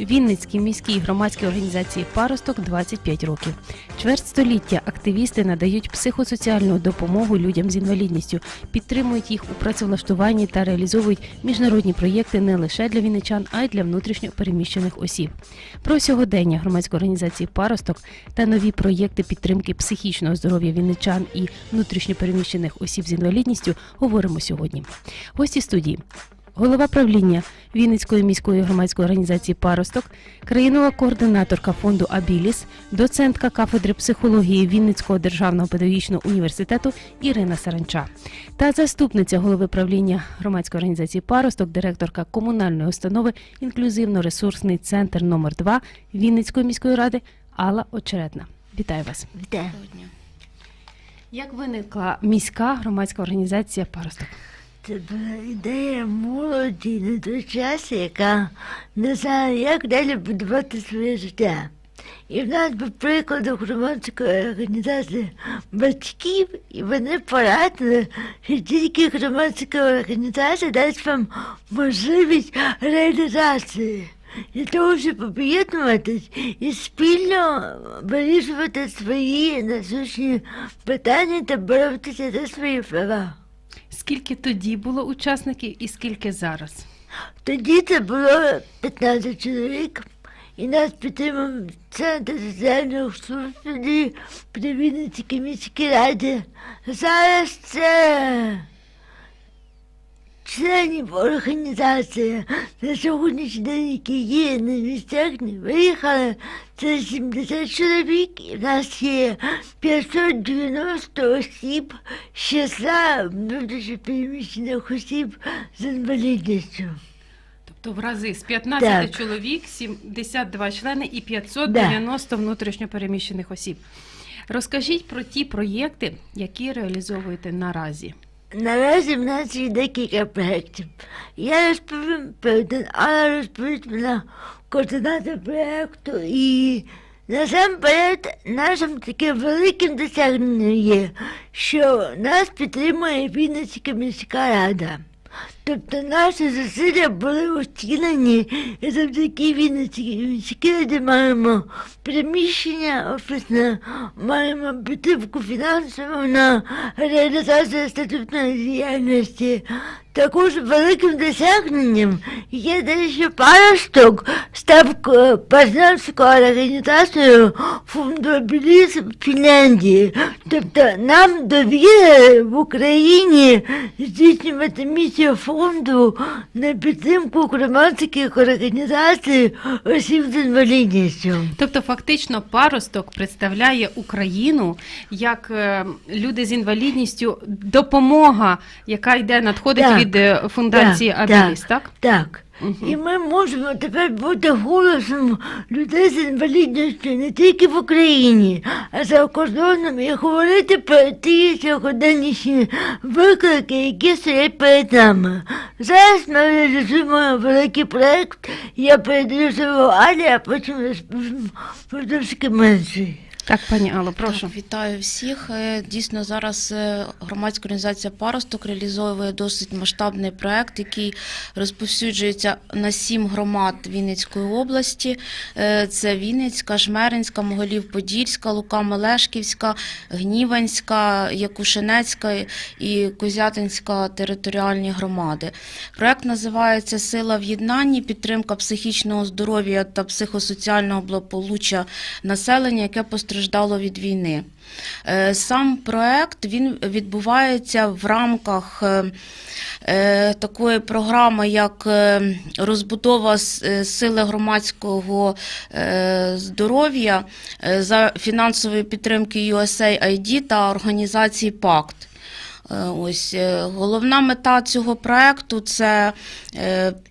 Вінницькій міській громадській організації Паросток 25 років. Чверть століття активісти надають психосоціальну допомогу людям з інвалідністю, підтримують їх у працевлаштуванні та реалізовують міжнародні проєкти не лише для вінничан, а й для внутрішньо переміщених осіб. Про сьогодення громадської організації Паросток та нові проєкти підтримки психічного здоров'я вінничан і внутрішньо переміщених осіб з інвалідністю говоримо сьогодні. Гості студії. Голова правління Вінницької міської громадської організації Паросток, країнова координаторка фонду Абіліс, доцентка кафедри психології Вінницького державного педагогічного університету Ірина Саранча та заступниця голови правління громадської організації Паросток, директорка комунальної установи Інклюзивно-ресурсний центр номер 2 Вінницької міської ради Алла Очеретна. Вітаю вас. Вітаю. Як виникла міська громадська організація Паросток? Це ідея молоді на той час, яка не знає, як далі будувати своє життя. І в нас був приклад громадської організації батьків, і вони порадили, що тільки громадська організація дасть вам можливість реалізації. Для того, щоб об'єднуватись і спільно вирішувати свої насущні питання та боротися за свої права. Скільки тоді було учасників і скільки зараз? Тоді це було 15 чоловік, і нас підтримав Центр соціальних служб тоді при Вінницькій міській раді. Зараз це членів організації на сьогоднішній день, які є на місцях, не виїхали. Це 70 чоловік, і в нас є 590 осіб з числа внутрішньопереміщених осіб з інвалідністю. Тобто в рази з 15 Так. чоловік, 72 члени і 590 внутрішньо переміщених осіб. Розкажіть про ті проєкти, які реалізовуєте наразі. Наразі в нас є декілька проєктів. Я розповім про один, але розповість мене координатор проєкту. І насамперед нашим таким великим досягненням є, що нас підтримує Вінницька міська рада. Тобто наші зусилля були оцінені завдяки Вінницькій міській маємо приміщення офісне, маємо підтримку фінансову на реалізацію статутної діяльності. Також великим досягненням є те, що паросток став к- партнерською організацією в Фінляндії. Тобто нам довірили в Україні здійснювати місію фонду на підтримку громадських організацій осіб з інвалідністю. Тобто, фактично, паросток представляє Україну як е, люди з інвалідністю, допомога, яка йде, надходить Так, від е, фундації так, Абіліс, так? Так. Мгм. І ми можемо тепер бути голосом людей з інвалідністю не тільки в Україні, а за кордоном і говорити про ті сьогоднішні виклики, які стоять перед нами. Зараз ми реалізуємо великий проєкт, я передаю слово Алі, а потім трошки менший. Так, пані Алло, прошу. Так, вітаю всіх. Е, Дійсно, зараз е, громадська організація Паросток реалізовує досить масштабний проект, який розповсюджується на сім громад Вінницької області. Е, Це Вінницька, Жмеринська, Моголів-Подільська, Лука-Мелешківська, Гніванська, Якушинецька і Козятинська територіальні громади. Проект називається Сила в єднанні, підтримка психічного здоров'я та психосоціального благополуччя населення, яке постраждало від війни. Е, Сам проект він відбувається в рамках е, е, такої програми, як розбудова сили громадського здоров'я за фінансової підтримки USAID та організації Пакт. Ось головна мета цього проекту це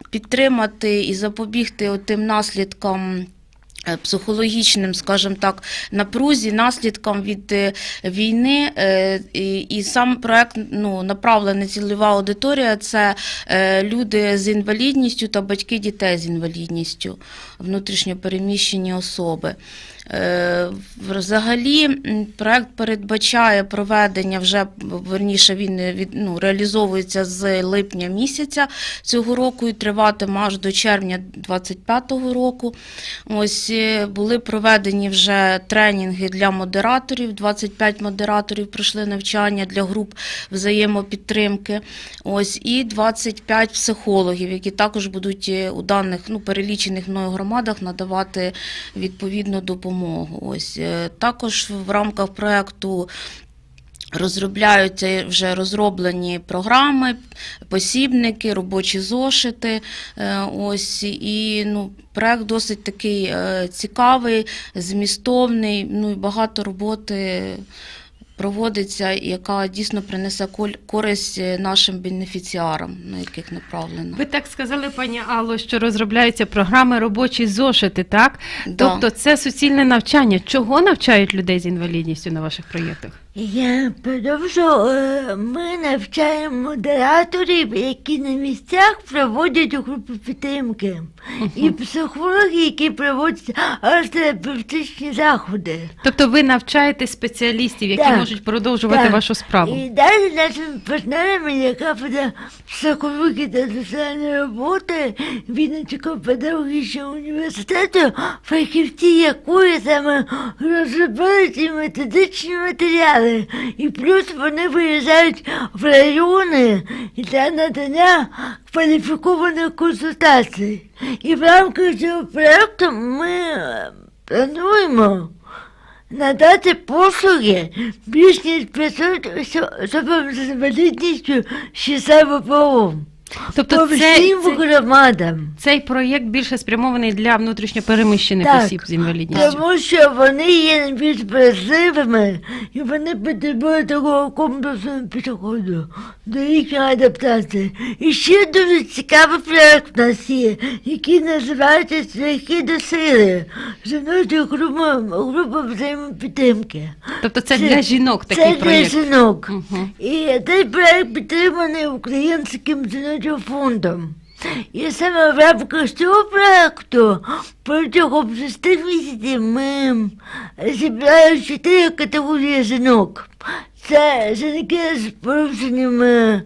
підтримати і запобігти тим наслідкам Психологічним, скажімо так, напрузі, наслідкам від е, війни, Е, і, сам проект ну, направлений цільова аудиторія це е, люди з інвалідністю та батьки дітей з інвалідністю, внутрішньопереміщені особи. Е, Взагалі проект передбачає проведення вже верніше він е, від, ну, реалізовується з липня місяця цього року і триватиме аж до червня 2025 року. Ось е, були проведені вже тренінги для модераторів. 25 модераторів пройшли навчання для груп взаємопідтримки. Ось і 25 психологів, які також будуть у даних ну, перелічених мною громадах надавати відповідну допомогу. Ось е, також в рамках проекту. Розробляються вже розроблені програми, посібники, робочі зошити. Е, Ось і ну, проект досить такий е, цікавий, змістовний. Ну і багато роботи проводиться, яка дійсно принесе користь е, нашим бенефіціарам, на яких направлено. Ви так сказали, пані Алло, що розробляються програми робочі зошити, так? Да. Тобто це суцільне навчання. Чого навчають людей з інвалідністю на ваших проєктах? Я продовжу. Ми навчаємо модераторів, які на місцях проводять групи підтримки, і психологи, які проводять арт-терапевтичні заходи. Тобто ви навчаєте спеціалістів, які Так. можуть продовжувати Так. вашу справу. І далі нашими партнерами є кафедра психології та соціальної роботи Вінницького педагогічного університету, фахівці якої саме розробили ці методичні матеріали. І плюс вони виїжджають в райони для надання кваліфікованих консультацій. І в рамках цього проєкту ми е, плануємо надати послуги більш ніж 500 осо- особам з інвалідністю ще ВПО. Тобто По всім це, громадам. цей проєкт більше спрямований для внутрішньопереміщених Так. осіб з інвалідністю. Тому що вони є найбільш вразливими і вони потребують такого комплексного підходу до їхньої адаптації. І ще дуже цікавий проект у нас є, який називається Шляхи до сили. Жіночої групи, групи взаємопідтримки. Тобто це для жінок такий це проєкт. для жінок. Мгм. І цей проект підтриманий Українським жіночим фондом. І саме в рамках цього проекту протягом шести місяців ми зібрали чотири. Це жінки порушеннями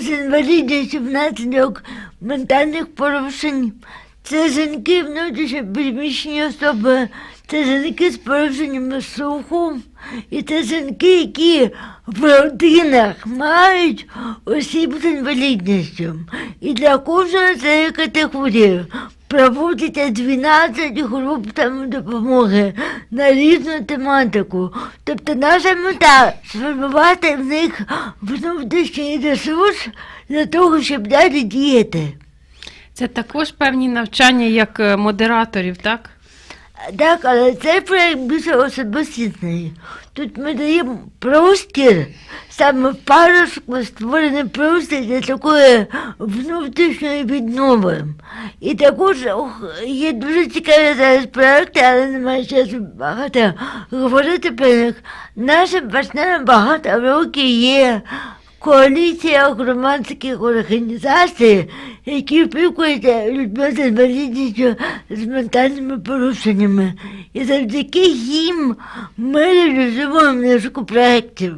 з інвалідністю внаслідок ментальних порушень. Це жінки внутрішньо переміщені особи, це жінки з порушеннями слуху, і це жінки, які в родинах мають осіб з інвалідністю. І для кожної цієї категорії проводиться 12 груп самодопомоги на різну тематику. Тобто наша мета сформувати в них внутрішній ресурс для того, щоб далі діяти. Це також певні навчання як е, модераторів, так? Так, але цей проєкт більше особистісний. Тут ми даємо простір, саме паруску створений простір для такої внутрішньої віднови. І також є дуже цікаві зараз проекти, але немає часу багато говорити про них. Нашим партнером багато років є коаліція громадських організацій, які опікуються людьми з інвалідністю з ментальними порушеннями. І завдяки їм ми реалізуємо низку проєктів.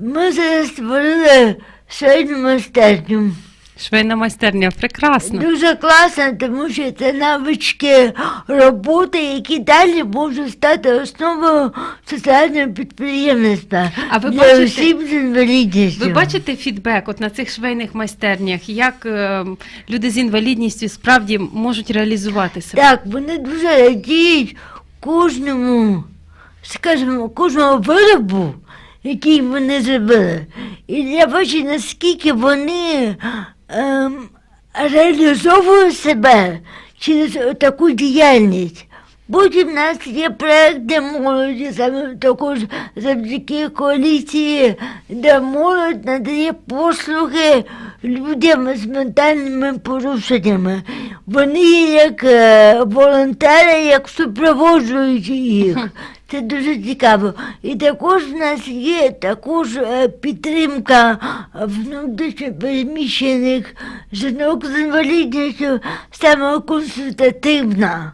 Ми зараз створили швейну майстерню. Швейна майстерня, прекрасно. Дуже класно, тому що це навички роботи, які далі можуть стати основою соціального підприємництва А ви для бачите- осіб з інвалідністю. Ви бачите фідбек от на цих швейних майстернях, як е, люди з інвалідністю справді можуть реалізувати себе? Так, вони дуже радіють кожному, скажімо, кожному виробу, який вони зробили. І я бачу, наскільки вони ем, реалізовують себе через таку діяльність. Потім в нас є проект для молоді, саме також завдяки коаліції, де молодь надає послуги людям з ментальними порушеннями. Вони як е, волонтери, як супроводжуючі їх. Це дуже цікаво. І також в нас є також е, підтримка внутрішньо переміщених жінок з інвалідністю саме консультативна.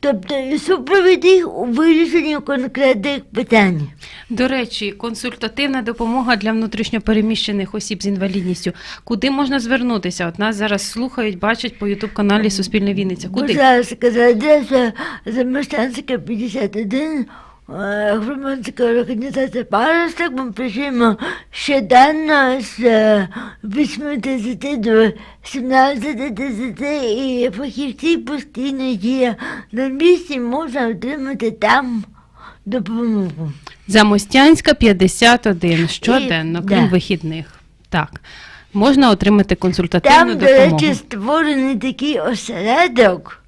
Тобто супровід їх у вирішенні конкретних питань. До речі, консультативна допомога для внутрішньопереміщених осіб з інвалідністю. Куди можна звернутися? От нас зараз слухають, бачать по Ютуб каналі Суспільне Вінниця. Будь Куди? ласка, за адреса Замештанська 51, е, громадська організація «Паросток». Ми працюємо щоденно з е, 8.30 до 17.30 і фахівці постійно є на місці, можна отримати там допомогу. Замостянська 51 щоденно, крім да. вихідних. Так. Можна отримати консультативну Там, до речі, створений такий осередок,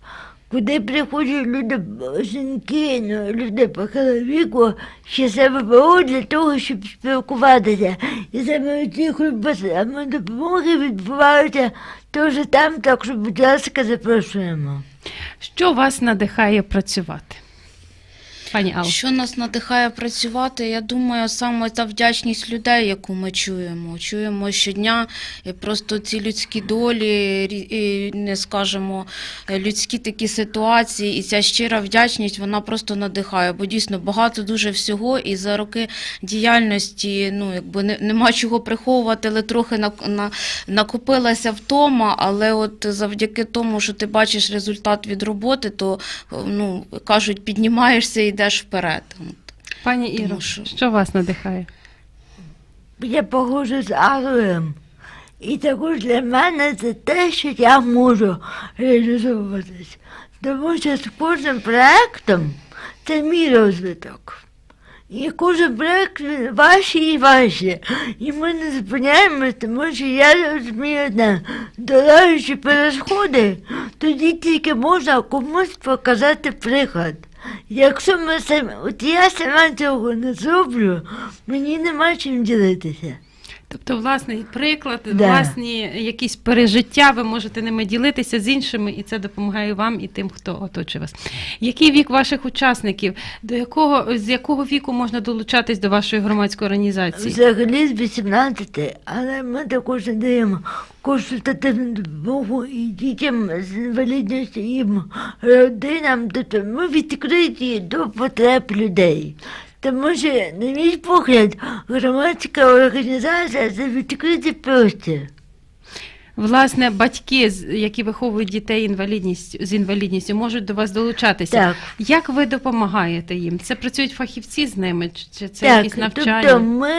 куди приходять люди, жінки, ну, люди по віку, ще себе ВПО для того, щоб спілкуватися. І саме ці групи саме допомоги відбуваються теж там, так що, будь ласка, запрошуємо. Що вас надихає працювати? Пані Алла. Що нас надихає працювати? Я думаю, саме та вдячність людей, яку ми чуємо. Чуємо щодня і просто ці людські долі, не скажемо, е, людські такі ситуації, і ця щира вдячність вона просто надихає, бо дійсно багато дуже всього, і за роки діяльності ну якби не, нема чого приховувати, але трохи на, на, накопилася втома. Але от завдяки тому, що ти бачиш результат від роботи, то ну кажуть, піднімаєшся і йдеш вперед. От. Пані Іро, Тому що- що вас надихає? Я погоджуюсь з Аллою. І також для мене це те, що я можу реалізовуватись. Тому що з кожним проєктом це мій розвиток. І кожен проєкт важчий і важче. І ми не зупиняємося, тому що я розумію одне, долаючи перешкоди, тоді тільки можна комусь показати приклад. Якщо ми самі, от я сама цього не зроблю, мені нема чим ділитися. Тобто, власний приклад, Да. власні якісь пережиття, ви можете ними ділитися з іншими, і це допомагає вам і тим, хто оточує вас. Який вік ваших учасників? До якого з якого віку можна долучатись до вашої громадської організації? Взагалі з 18, але ми також надаємо консультативну допомогу і дітям з інвалідністю, і родинам. Тобто ми відкриті до потреб людей. Тому що, на мій погляд, громадська організація це відкритий простір. Власне, батьки, які виховують дітей інвалідність з інвалідністю, можуть до вас долучатися. Так. Як ви допомагаєте їм? Це працюють фахівці з ними? Чи- Чи це так, якісь навчання? тобто ми,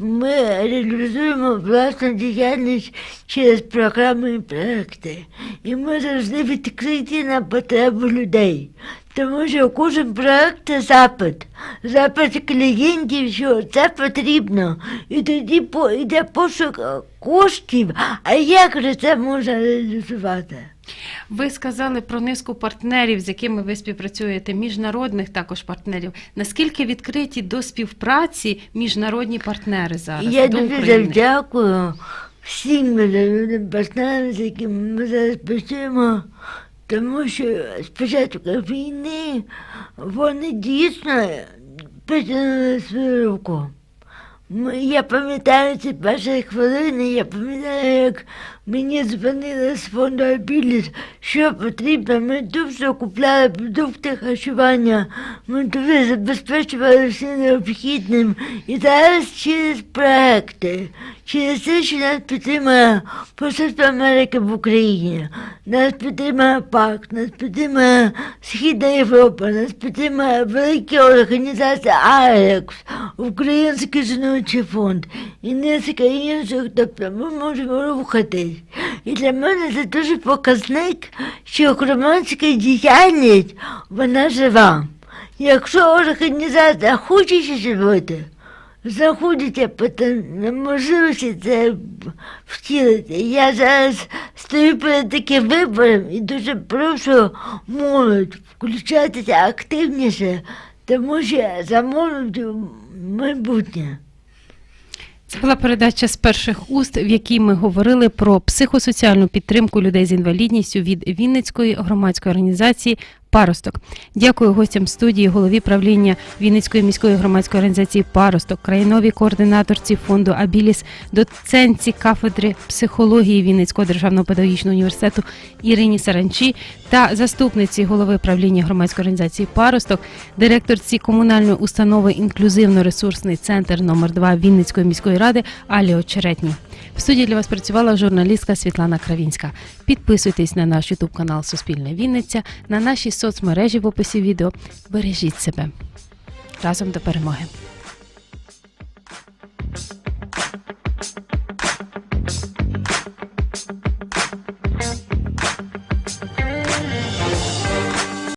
ми реалізуємо власну діяльність через програми і проекти. І ми завжди відкриті на потребу людей. Тому що кожен проект це запит. Запит клієнтів, що це потрібно. І тоді по, йде пошук е, коштів, а як же це можна реалізувати? Ви сказали про низку партнерів, з якими ви співпрацюєте, міжнародних також партнерів. Наскільки відкриті до співпраці міжнародні партнери зараз Я до дуже України? дякую всім міжнародним партнерам, з якими ми зараз працюємо, тому що з початку війни вони дійсно притягнули свою руку. Я пам'ятаю ці перші хвилини, я пам'ятаю, як мені дзвонили з фонду Абіліс, що потрібно. Ми дуже купляли продукти харчування, ми дуже забезпечували всім необхідним. І зараз через проекти, через те, що нас підтримує Посольство Америки в Україні, нас підтримує ПАК, нас підтримує Східна Європа, нас підтримує велика організація АЕКС, Український жіночий фонд і низка інших, тобто ми можемо рухатись. І для мене це дуже показник, що громадська діяльність, вона жива. Якщо організація хоче щось робити, знаходяться потім можливості це втілити. Я зараз стою перед таким вибором і дуже прошу молодь включатися активніше, тому що за молоддю майбутнє. Це була передача з перших уст, в якій ми говорили про психосоціальну підтримку людей з інвалідністю від Вінницької громадської організації Паросток. Дякую гостям студії, голові правління Вінницької міської громадської організації Паросток, країновій координаторці фонду Абіліс, доцентці кафедри психології Вінницького державного педагогічного університету Ірині Саранчі та заступниці голови правління громадської організації Паросток, директорці комунальної установи Інклюзивно-ресурсний центр номер 2 Вінницької міської ради Алі Очеретні. В студії для вас працювала журналістка Світлана Кравінська. Підписуйтесь на наш Ютуб канал Суспільне Вінниця, на наші соцмережі в описі відео. Бережіть себе разом до перемоги.